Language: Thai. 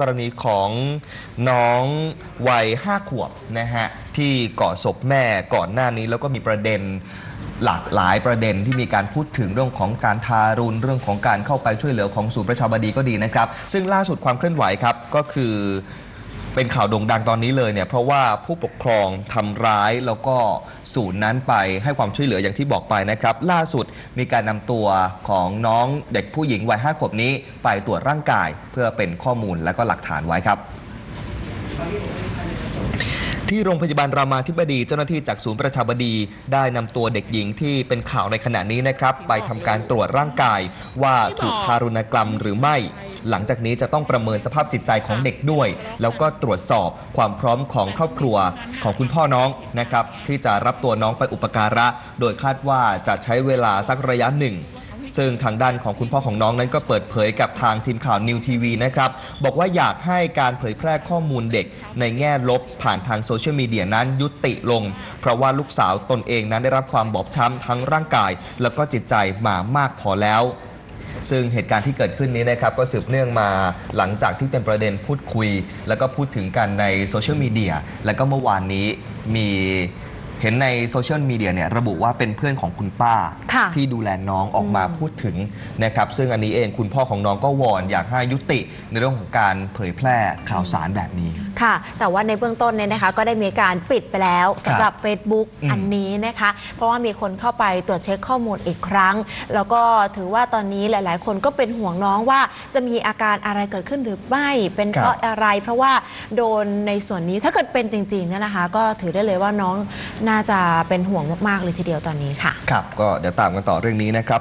กรณีของน้องวัย5ขวบนะฮะที่ก่อศพแม่ก่อนหน้านี้แล้วก็มีประเด็นหลากหลายประเด็นที่มีการพูดถึงเรื่องของการทารุณเรื่องของการเข้าไปช่วยเหลือของศูนย์ประชาบดีก็ดีนะครับ ซึ่งล่าสุดความเคลื่อนไหวครับก็คือ เป็นข่าวโด่งดังตอนนี้เลยเนี่ยเพราะว่าผู้ปกครองทำร้ายแล้วก็ศูนย์นั้นไปให้ความช่วยเหลืออย่างที่บอกไปนะครับ ล่าสุดมีการนำตัวของน้องเด็กผู้หญิงวัยห้าขวบนี้ ไปตรวจร่างกายเพื่อเป็นข้อมูลและก็หลักฐานไว้ครับ ที่โรงพยาบาลรามาธิบดีเจ้าหน้าที่จากศูนย์ประชาบดี ได้นำตัวเด็กหญิงที่เป็นข่าวในขณะนี้นะครับ ไปทำการตรวจร่างกาย ว่าถูกทารุณกรรมหรือไม่ หลังจากนี้จะต้องประเมินสภาพจิตใจของเด็กด้วย แล้วก็ตรวจสอบความพร้อมของครอบครัวของคุณพ่อน้องนะครับ ที่จะรับตัวน้องไปอุปการะ โดยคาดว่าจะใช้เวลาสักระยะหนึ่ง ซึ่งทางด้านของคุณพ่อของน้องนั้นก็เปิดเผยกับทางทีมข่าวนิวทีวีนะครับบอกว่าอยากให้การเผยแพร่ข้อมูลเด็กในแง่ลบผ่านทางโซเชียลมีเดียนั้นยุติลง เพราะว่าลูกสาวตนเองนั้นได้รับความบอบช้ำทั้งร่างกาย แล้วก็จิตใจมามากพอแล้วซึ่งเหตุการณ์ที่เกิดขึ้นนี้นะครับก็สืบเนื่องมาหลังจากที่เป็นประเด็นพูดคุย แล้วก็พูดถึงกันในโซเชียลมีเดียแล้วก็เมื่อวานนี้มี เห็นในโซเชียลมีเดียเนี่ยระบุว่าเป็นเพื่อนของคุณป้า ค่ะที่ดูแลน้องออกมาพูดถึงนะครับซึ่งอันนี้เองคุณพ่อของน้องก็วอนอยากให้ยุติในเรื่องของการเผยแพร่ข่าวสารแบบนี้ ค่ะ แต่ว่าในเบื้องต้นเนี่ยนะคะ ก็ได้มีการปิดไปแล้วสำหรับ Facebook อืมอันนี้นะคะ เพราะว่ามีคนเข้าไปตรวจเช็คข้อมูลอีกครั้ง แล้วก็ถือว่าตอนนี้หลาย ๆ คนก็เป็นห่วงน้องว่าจะมีอาการอะไรเกิดขึ้นหรือไม่เป็นเพราะอะไร เพราะว่าโดนในส่วนนี้ถ้าเกิดเป็นจริงๆเนี่ยนะคะ ก็ถือได้เลยว่าน้องน่าจะเป็นห่วงมากๆเลยทีเดียวตอนนี้ค่ะ ครับ ก็เดี๋ยวตามกันต่อเรื่องนี้นะครับ